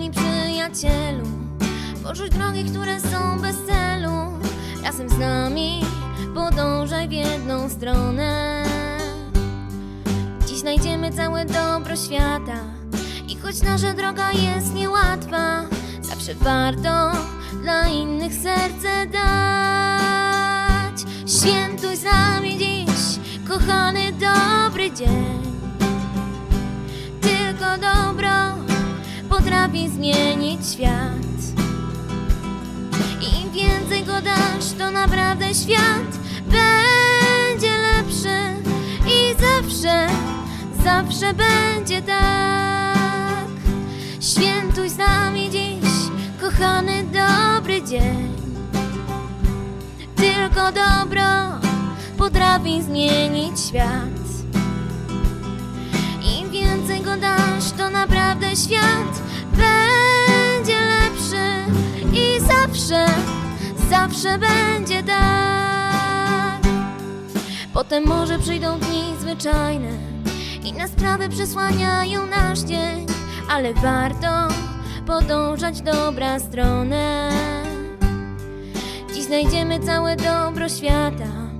nami przyjacielu. Porzuć drogi, które są bez celu. Razem z nami podążaj w jedną stronę. Dziś znajdziemy całe dobro świata. I choć nasza droga jest niełatwa Zawsze warto dla innych serce dać. Świętuj z nami dziś, kochany dobry dzień potrafi zmienić świat. Im więcej go dasz, to naprawdę świat będzie lepszy I zawsze, zawsze będzie tak. Świętuj z nami dziś, kochany dobry dzień. Tylko dobro potrafi zmienić świat. Im więcej go dasz, to naprawdę świat będzie lepszy i zawsze, zawsze będzie tak. Potem może przyjdą dni zwyczajne, inne sprawy przesłaniają nasz dzień, ale warto podążać dobra stronę. Dziś znajdziemy całe dobro świata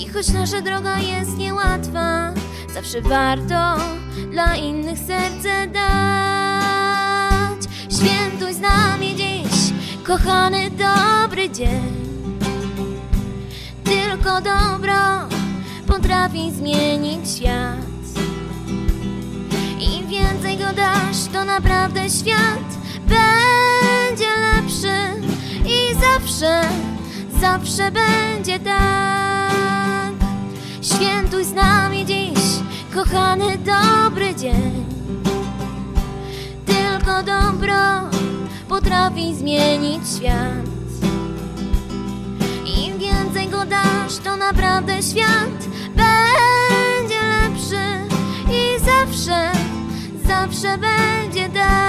i choć nasza droga jest niełatwa, zawsze warto dla innych serce dać. Świętuj z nami dziś, kochany dobry dzień. Tylko dobro potrafi zmienić świat. Im więcej go dasz, to naprawdę świat będzie lepszy i zawsze, zawsze będzie tak. Potrafi zmienić świat. Im więcej go dasz, to naprawdę świat będzie lepszy i zawsze, zawsze będzie tak.